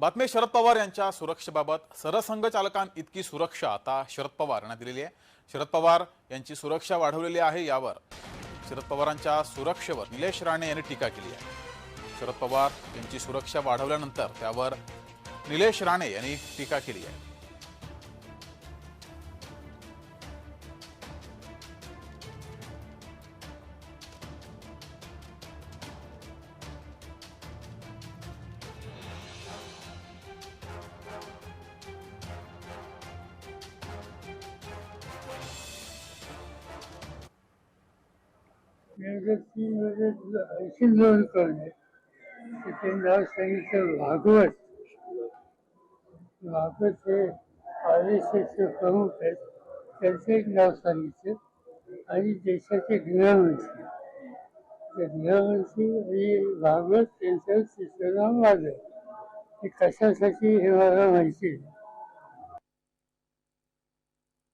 बातमी शरद पवार यांच्या सुरक्षेबाबत. सरसंघ इतकी सुरक्षा आता शरद पवार यांना दिलेली आहे. शरद पवार यांची सुरक्षा वाढवलेली आहे यावर. शरद पवारांच्या सुरक्षेवर निलेश राणे यांनी टीका केली आहे. शरद पवार यांची सुरक्षा वाढवल्यानंतर त्यावर निलेश राणे यांनी टीका केली आहे. करणे त्याचे नाव सांगितलं भागवत भागवत हे आर एस एसचे प्रमुख आहेत त्यांचं एक नाव सांगितलं आणि देशाचे गृहमंत्री ते गृहमंत्री आणि भागवत त्यांचं तिसरं नाव माझं हे कशासाठी हे मला माहिती आहे